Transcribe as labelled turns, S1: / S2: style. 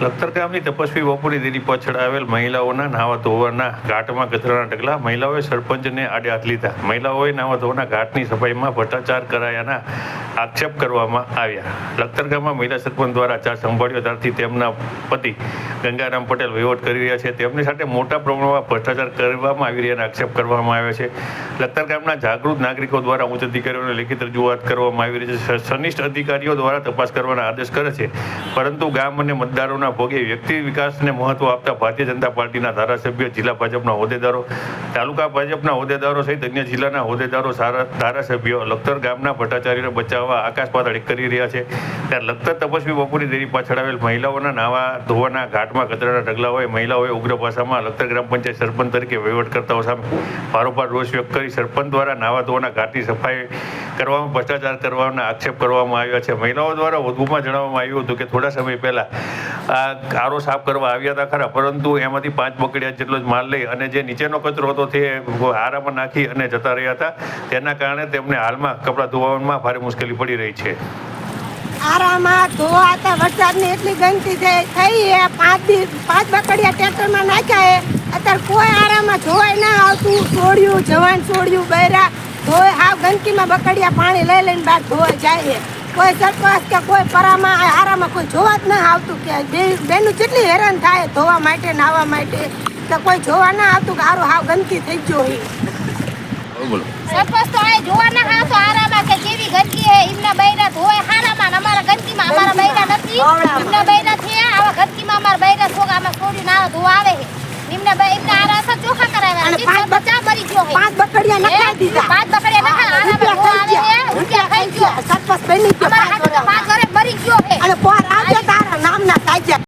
S1: લખતર ગામની તપસ્વી બપોરી દેરી પાછળ આવેલ મહિલાઓના નાવા ધોવાના ઘાટમાં કચરાના ઢગલા. મહિલાઓએ સરપંચને આડે હાથ લીધા. મહિલાઓએ નાવા ધોવાના ઘાટની સફાઈમાં ભ્રષ્ટાચાર કરાયાના આક્ષેપ કરવામાં આવ્યા. લખતર ગામમાં મહિલા સરપંચ દ્વારા ચાર સંભાળ્યો ત્યારથી તેમના પતિ ગંગારામ પટેલ વહીવટ કરી રહ્યા છે. તેમની સાથે મોટા પ્રમાણમાં ભ્રષ્ટાચાર કરવામાં આવી રહ્યાના આક્ષેપ કરવામાં આવ્યો છે. લખતર ગામના જાગૃત નાગરિકો દ્વારા ઉચ્ચ અધિકારીઓને લેખિત રજૂઆત કરવામાં આવી રહી છે. સનિષ્ઠ અધિકારીઓ દ્વારા તપાસ કરવાના આદેશ કરે છે. પરંતુ ગામ અને મતદારોના ભોગે. વ્યક્તિ વિકાસને મહત્વ આપતા ભારતીય જનતા પાર્ટીના ધારાસભ્ય, જિલ્લા ભાજપના હોદ્દેદારો, તાલુકા ભાજપના હોદ્દેદારો સહિત અન્ય જિલ્લાના હોદ્દેદારો ધારાસભ્યો લખતર ગામના ભટ્ટાચાર્યને બચાવવા આકાશ પાતાળ કરી રહ્યા છે. ત્યારે લખતર તપસ્વી બપોરી દેરી પાછળ આવેલ મહિલાઓના નાવા ધોવાના ઘાટમાં કચરાના ઢગલા હોય, મહિલાઓએ ઉગ્ર ભાષામાં લખતર ગ્રામ પંચાયત સરપંચ તરીકે વહીવટકર્તાઓ સામે ભારોભાર રોષ વ્યક્ત કરી સરપંચ દ્વારા નાવા ધોવાના ઘાટની સફાઈ કરવામાં ભ્રષ્ટાચાર કરવાના આક્ષેપ કરવામાં આવ્યા છે. મહિલાઓ દ્વારા વધુમાં જણાવવામાં આવ્યું હતું કે થોડા સમય પહેલા આ કારો સાફ કરવા આવ્યા હતા ખરા, પરંતુ એમાંથી પાંચ બકડિયા જેટલો જ માલ લઈ અને જે નીચેનો કચરો હતો તે આરામાં નાખી અને જતા રહ્યા હતા. તેના કારણે તેમને હાલમાં કપડાં ધોવામાં ભારે મુશ્કેલી પડી રહી છે.
S2: આરામાં ધોવા હતા વરસાદની એટલી ગંદકી છે, થઈ એ પાંચ દિવસ પાંચ બકડિયા ટ્રેક્ટરમાં નાખ્યા એ. અત્યારે કોઈ આરામાં ધોવાય ના આવતું. છોડ્યું જવાન છોડ્યું બૈરા ધોય હાવ ગંદકીમાં બકડિયા પાણી લઈ લઈને બહાર ધોવા જાય છે. કોઈ સરપંચ કે કોઈ પરામાં હારામાં કોઈ જોવા જ ના આવતું કે બેનું કેટલી હેરાન થાય ધોવા માટે નાહવા માટે. તો કોઈ જોવા ના આવતું કે હારું હાવ ગંદકી થઈ ગયો હોય
S3: સરપંચ તો આ જોવા ના આવતો આરામાં કે કેવી ગંદકી હે એમના બૈરા ધોય હારામાં અમારા ગંદકીમાં અમારા બૈરા નથી. એમના બૈરા છે આવા ગંદકીમાં અમારા બૈરા છોકરા આમાં છોડી ના ધોવા આવે એમના બૈ- એમના આરા ચોખા કરાવ્યા મરી ગયો
S2: પાંચ બકડિયા નખાઈ દીધા.
S3: પાંચ